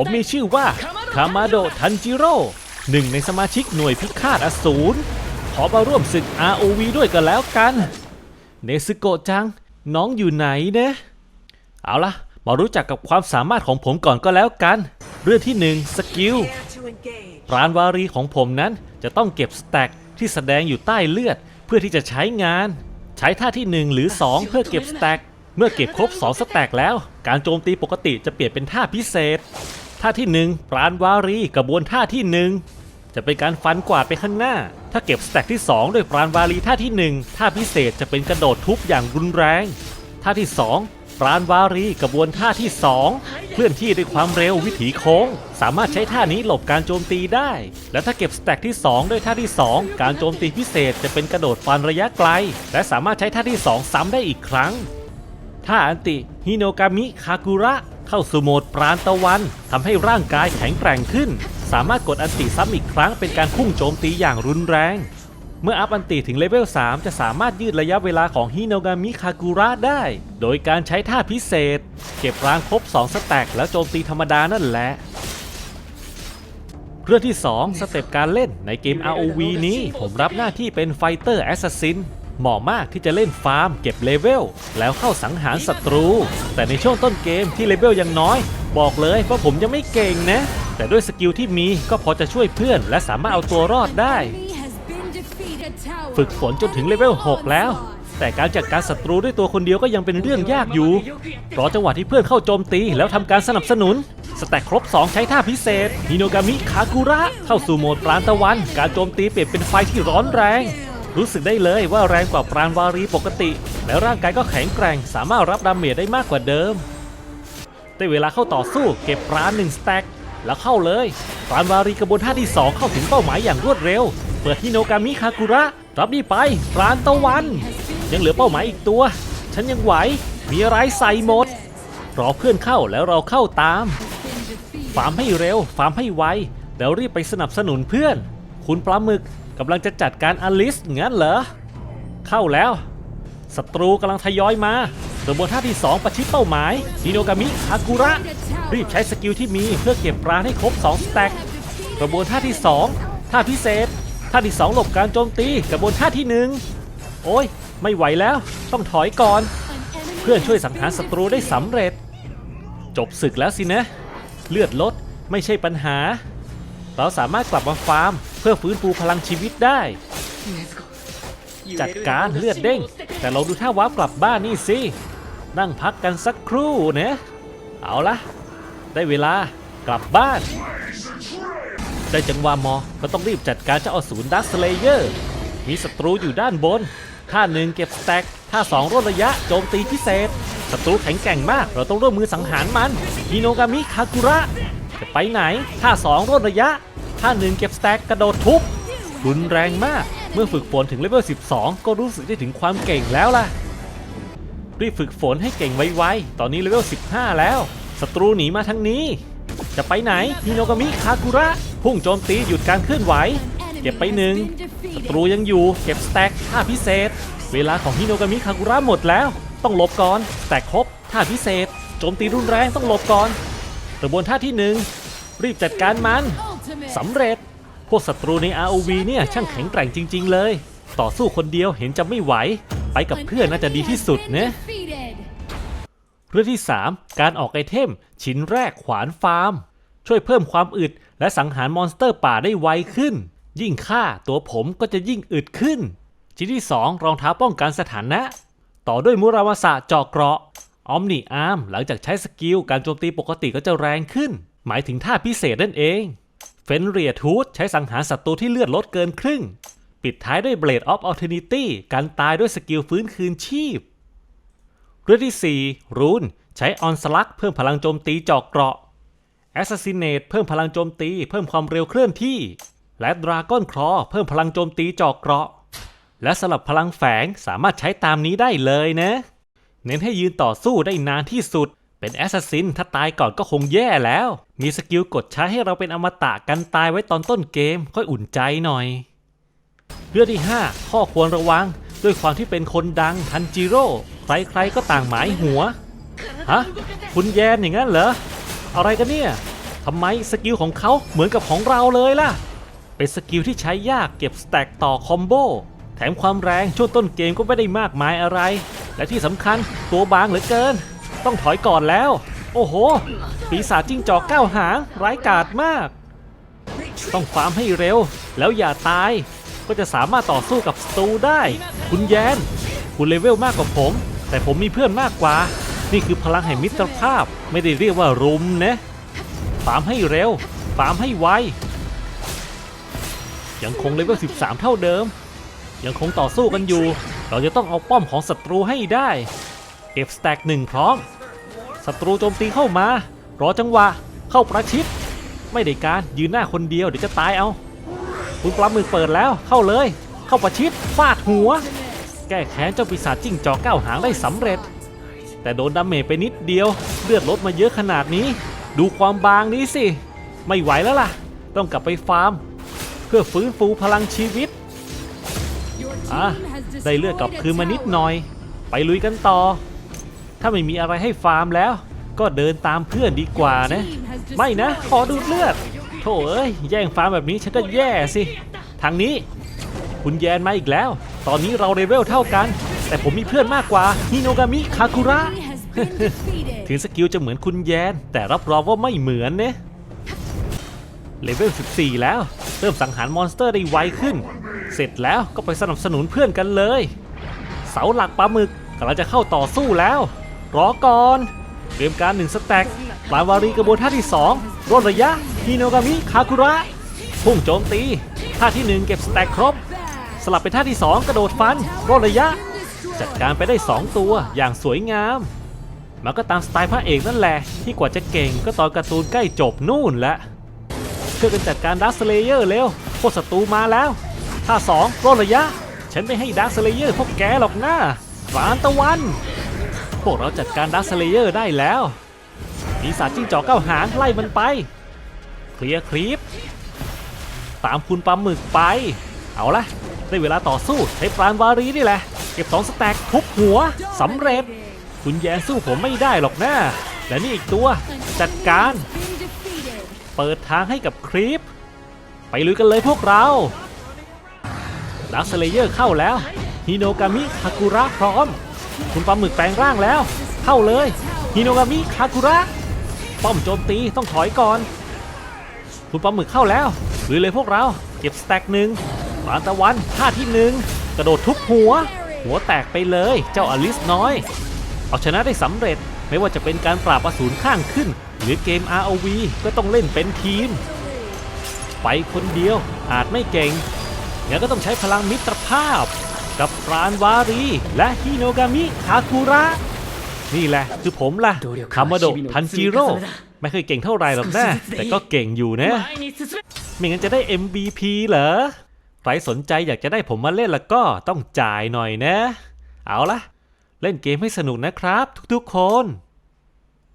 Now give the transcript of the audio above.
ผมมีชื่อว่าคามาโดทันจิโร่หนึ่งในสมาชิกหน่วยพิฆาตอสูร ขอมาร่วมศึก ROV ด้วยกันแล้วกัน เนซึโกะจัง น้องอยู่ไหนเนะ เอาละมารู้จักกับความสามารถของผมก่อนก็แล้วกัน เรื่องที่หนึ่งสกิล Prepare to engage. ปราณวารีของผมนั้นจะต้องเก็บสแต็กที่แสดงอยู่ใต้เลือด เพื่อที่จะใช้งาน ใช้ท่าที่ 1 หรือ 2 เพื่อเก็บสแต็กเมื่อเก็บครบ 2 สแต็กแล้ว การโจมตีปกติจะเปลี่ยนเป็นท่าพิเศษ ท่าที่ 1 ปราณวารีกระบวนท่าที่ 1 จะเป็นการฟันกวาดไปข้างหน้า ถ้าเก็บสแต็กที่2ด้วยปราณวารีท่าที่ 1 ท่าพิเศษจะเป็นกระโดดทุบอย่างรุนแรง ท่าที่ 2 ปราณวารีกระบวนท่าที่ 2 เคลื่อนที่ด้วยความเร็ววิถีโค้ง สามารถใช้ท่านี้หลบการโจมตีได้ และถ้าเก็บสแต็กที่ 2 ด้วยท่าที่ 2 การโจมตีพิเศษจะเป็นกระโดดฟันระยะไกล และสามารถใช้ท่าที่ 2 ซ้ำได้อีกครั้ง ท่าอันติฮิโนกามิคากุระ เข้าสู่โหมดปราณตะวันทำให้ร่างกายแข็งแกร่งขึ้น สามารถกดอันติซ้ำอีกครั้งเป็นการพุ่งโจมตีอย่างรุนแรง เมื่ออัพอันติถึงเลเวล 3 จะสามารถยืดระยะเวลาของฮิโนกามิคากุระได้ โดยการใช้ท่าพิเศษ เก็บรางครบ 2 สแต็กแล้วโจมตีธรรมดานั่นแหละเรื่องที่ 2 สเต็ปการเล่นในเกม ROV นี้ผมรับหน้าที่เป็นไฟเตอร์แอสซัสซิน เหมาะมากที่จะเล่นฟาร์มเก็บเลเวลแล้วเข้าสังหารศัตรู แต่ในช่วงต้นเกมที่เลเวลยังน้อย บอกเลยว่าผมยังไม่เก่งนะ แต่ด้วยสกิลที่มีก็พอจะช่วยเพื่อน และสามารถเอาตัวรอดได้ ฝึกฝนจนถึงเลเวล 6 แล้ว แต่การจัดการศัตรูด้วยตัวคนเดียวก็ยังเป็นเรื่องยากอยู่รอจังหวะที่เพื่อนเข้าโจมตีแล้วทำการสนับสนุนสแต็กครบ 2 ใช้ท่าพิเศษฮิโนกามิคากุระ เข้าสู่โหมดปราณตะวัน การโจมตีเปลี่ยนเป็นไฟที่ร้อนแรง รู้สึกได้เลยว่าแรงกว่าปราณวารีปกติ และร่างกายก็แข็งแกร่งสามารถรับดาเมจได้มากกว่าเดิมได้เวลาเข้าต่อสู้เก็บปราณหนึ่งสแต็กแล้วเข้าเลย ปราณวารีกระบวนท่าที่ 2 เข้าถึงเป้าหมายอย่างรวดเร็ว เปิดฮิโนกามิคากุระ รับนี่ไป ปราณตะวัน ยังเหลือเป้าหมายอีกตัว ฉันยังไหว มีอะไรใส่หมด รอเพื่อนเข้าแล้วเราเข้าตาม ฟาร์มให้เร็ว ฟาร์มให้ไว แล้วรีบไปสนับสนุนเพื่อน คุณปลาหมึก กำลังจะจัดการอลิสงั้นเหรอ เข้าแล้วศัตรูกำลังทยอยมากระบวนท่าที่ 2 ประชิดเป้าหมายฮิโนกามิคากุระ รีบใช้สกิลที่มีเพื่อเก็บปราให้ครบ 2 สแต็กกระบวนท่าที่ 2 ท่าพิเศษ ท่าที่ 2 หลบการโจมตีกระบวนท่าที่ 1 โอ้ย ไม่ไหวแล้ว ต้องถอยก่อน เพื่อนช่วยสังหารศัตรูได้สำเร็จ จบศึกแล้วสินะ เลือดลดไม่ใช่ปัญหา เราสามารถกลับมาฟาร์ม เพื่อฟื้นฟูพลังชีวิตได้ จัดการเลือดเด้ง แต่เราดูท่าวาร์ปกลับบ้านนี่สิ นั่งพักกันสักครู่นะเอาละได้เวลากลับบ้าน ได้จังหวะมอ ก็ต้องรีบจัดการเจ้าอสูรดัสเลเยอร์ มีศัตรูอยู่ด้านบน ท่าหนึ่งเก็บสแต็กท่าสองร่นระยะโจมตีพิเศษ ศัตรูแข็งแกร่งมาก เราต้องร่วมมือสังหารมันฮิโนกามิคากุระ จะไปไหน ท่าสองร่นระยะ ท่าหนึ่งเก็บสแต็กกระโดดทุบรุนแรงมาก เมื่อฝึกฝนถึงเลเวล 12 ก็รู้สึกได้ถึงความเก่งแล้วล่ะ รีบฝึกฝนให้เก่งไวๆ ตอนนี้เลเวล 15 แล้ว ศัตรูหนีมาทางนี้ จะไปไหนฮิโนกามิคากุระ พุ่งโจมตีหยุดการเคลื่อนไหว เก็บไปหนึ่งศัตรูยังอยู่ เก็บสแต็กท่าพิเศษ เวลาของฮิโนกามิคากุระหมดแล้ว ต้องหลบก่อนสแต็กครบท่าพิเศษ โจมตีรุนแรงต้องหลบก่อนกระบวนท่าที่หนึ่งรีบจัดการมัน สำเร็จ พวกศัตรูใน ROV เนี่ยช่างแข็งแกร่งจริง ๆ เลย ต่อสู้คนเดียวเห็นจะไม่ไหว ไปกับเพื่อนน่าจะดีที่สุดนะเรื่องที่ 3 การออกไอเทม ชิ้นแรกขวานฟาร์ม ช่วยเพิ่มความอึด และสังหารมอนสเตอร์ป่าได้ไวขึ้น ยิ่งฆ่าตัวผมก็จะยิ่งอึดขึ้น ชิ้นที่ 2 รองเท้าป้องกันสถานะ ต่อด้วยมุราวาสะเจาะเกราะออมนิอาร์มหลังจากใช้สกิลการโจมตีปกติก็จะแรงขึ้น หมายถึงท่าพิเศษนั่นเอง เฟนเรียทูธใช้สังหารศัตรูที่เลือดลดเกินครึ่ง ปิดท้ายด้วย Blade of Alternity การตายด้วยสกิลฟื้นคืนชีพ เรื่องที่ 4 รูน ใช้ออนสลักเพิ่มพลังโจมตีเจอกเกราะ Assassinate เพิ่มพลังโจมตี เพิ่มความเร็วเคลื่อนที่ และ Dragon Claw เพิ่มพลังโจมตีเจอกเกราะ และสลับพลังแฝงสามารถใช้ตามนี้ได้เลยนะ เน้นให้ยืนต่อสู้ได้นานที่สุด เป็นแอสซัสซินถ้าตายก่อนก็คงแย่แล้ว มีสกิลกดใช้ให้เราเป็นอมตะกันตายไว้ตอนต้นเกม ค่อยอุ่นใจหน่อย เรื่องที่ 5 ข้อควรระวัง ด้วยความที่เป็นคนดังทันจิโร่ใครๆก็ต่างหมายหัว ฮะ คุณแยนอย่างนั้นเหรอ อะไรกันเนี่ยทำไมสกิลของเขาเหมือนกับของเราเลยล่ะ เป็นสกิลที่ใช้ยากเก็บสแต็กต่อคอมโบแถมความแรงช่วงต้นเกมก็ไม่ได้มากมายอะไร และที่สำคัญตัวบางเหลือเกิน ต้องถอยก่อนแล้ว โอ้โห ปีศาจจิ้งจอกก้าวหางร้ายกาจมาก ต้องฟาร์มให้เร็ว แล้วอย่าตาย ก็จะสามารถต่อสู้กับสตูได้ คุณแยน คุณเลเวลมากกว่าผม แต่ผมมีเพื่อนมากกว่า นี่คือพลังแห่งมิตรภาพ ไม่ได้เรียกว่ารุมนะฟาร์มให้เร็ว ฟาร์มให้ไว ยังคงเลเวล 13 เท่าเดิม ยังคงต่อสู้กันอยู่ เราจะต้องเอาป้อมของศัตรูให้ได้ เก็บสแต็กหนึ่งพร้อมศัตรูโจมตีเข้ามารอจังหวะเข้าประชิด ไม่ได้การยืนหน้าคนเดียวเดี๋ยวจะตายเอาคุณปลาหมึกเปิดแล้วเข้าเลย เข้าประชิดฟาดหัว แก้แค้นเจ้าปีศาจจิ้งจอกเก้าหางได้สำเร็จ แต่โดนดาเมจไปนิดเดียว เลือดลดมาเยอะขนาดนี้ ดูความบางนี้สิ ไม่ไหวแล้วล่ะ ต้องกลับไปฟาร์ม เพื่อฟื้นฟูพลังชีวิตอะได้เลือดกลับคืนมานิดหน่อย ไปลุยกันต่อ ถ้าไม่มีอะไรให้ฟาร์มแล้ว ก็เดินตามเพื่อนดีกว่านะ ไม่นะ ขอดูดเลือด โถเอ้ย แย่งฟาร์มแบบนี้ฉันก็แย่สิ ทางนี้ คุณแยนมาอีกแล้ว ตอนนี้เราเลเวลเท่ากัน แต่ผมมีเพื่อนมากกว่าฮิโนกามิคาคุระ ถึงสกิลจะเหมือนคุณแยน แต่รับรองว่าไม่เหมือนเนะเลเวล 14 แล้ว เริ่มสังหารมอนสเตอร์ได้ไวขึ้น เสร็จแล้วก็ไปสนับสนุนเพื่อนกันเลย เสาหลักปลาหมึกกำลังจะเข้าต่อสู้แล้ว รอก่อนเตรียมการหนึ่งสแต็กปลาวารีกระบวนท่าที่2ร่นระยะฮิโนกามิคาคุระ พุ่งโจมตี ท่าที่ 1 เก็บสแต็กครบ สลับเป็นท่าที่ 2 กระโดดฟันร่นระยะ จัดการไปได้ 2 ตัวอย่างสวยงาม มันก็ตามสไตล์พระเอกนั่นแหละ ที่กว่าจะเก่งก็ตอนการ์ตูนใกล้จบนู่นแหละช่วยกันจัดการดักสเลเยอร์เร็วพวกศัตรูมาแล้วท่าสองร่นระยะ ฉันไม่ให้ดักสเลเยอร์พวกแกหรอกนะฝานตะวัน พวกเราจัดการดักสเลเยอร์ได้แล้วปีศาจจิ้งจอกเก้าหางไล่มันไป เคลียร์คลิป ตามคุณปลาหมึกไป เอาละได้เวลาต่อสู้ใช้ปราณวารีนี่แหละ เก็บสองสแต็กทุบหัวสำเร็จ คุณแยนสู้ผมไม่ได้หรอกนะและนี่อีกตัวจัดการ เปิดทางให้กับคลิป ไปลุยกันเลยพวกเราดักสเลเยอร์เข้าแล้วฮิโนกามิคากุระพร้อม คุณปลาหมึกแปลงร่างแล้ว เข้าเลยฮิโนกามิคากุระ ป้อมโจมตีต้องถอยก่อน คุณปลาหมึกเข้าแล้วลุยเลยพวกเราเก็บสแต็กหนึ่งปานตะวันท่าที่หนึ่งกระโดดทุบหัว หัวแตกไปเลยเจ้าอลิสน้อย เอาชนะได้สำเร็จไม่ว่าจะเป็นการปราบอสูรข้างขึ้น หรือเกม ROV ก็ต้องเล่นเป็นทีม ไปคนเดียวอาจไม่เก่งงั้นก็ต้องใช้พลังมิตรภาพ กับปราณวารี และฮิโนกามิคาคุระ นี่แหละคือผมล่ะคามาโดะทันจิโร่ไม่เคยเก่งเท่าไหร่หรอกนะ แต่ก็เก่งอยู่นะ ไม่งั้นจะได้ MVP เหรอ ใครสนใจอยากจะได้ผมมาเล่นแล้วก็ต้องจ่ายหน่อยนะ เอาละเล่นเกมให้สนุกนะครับ ทุกๆคน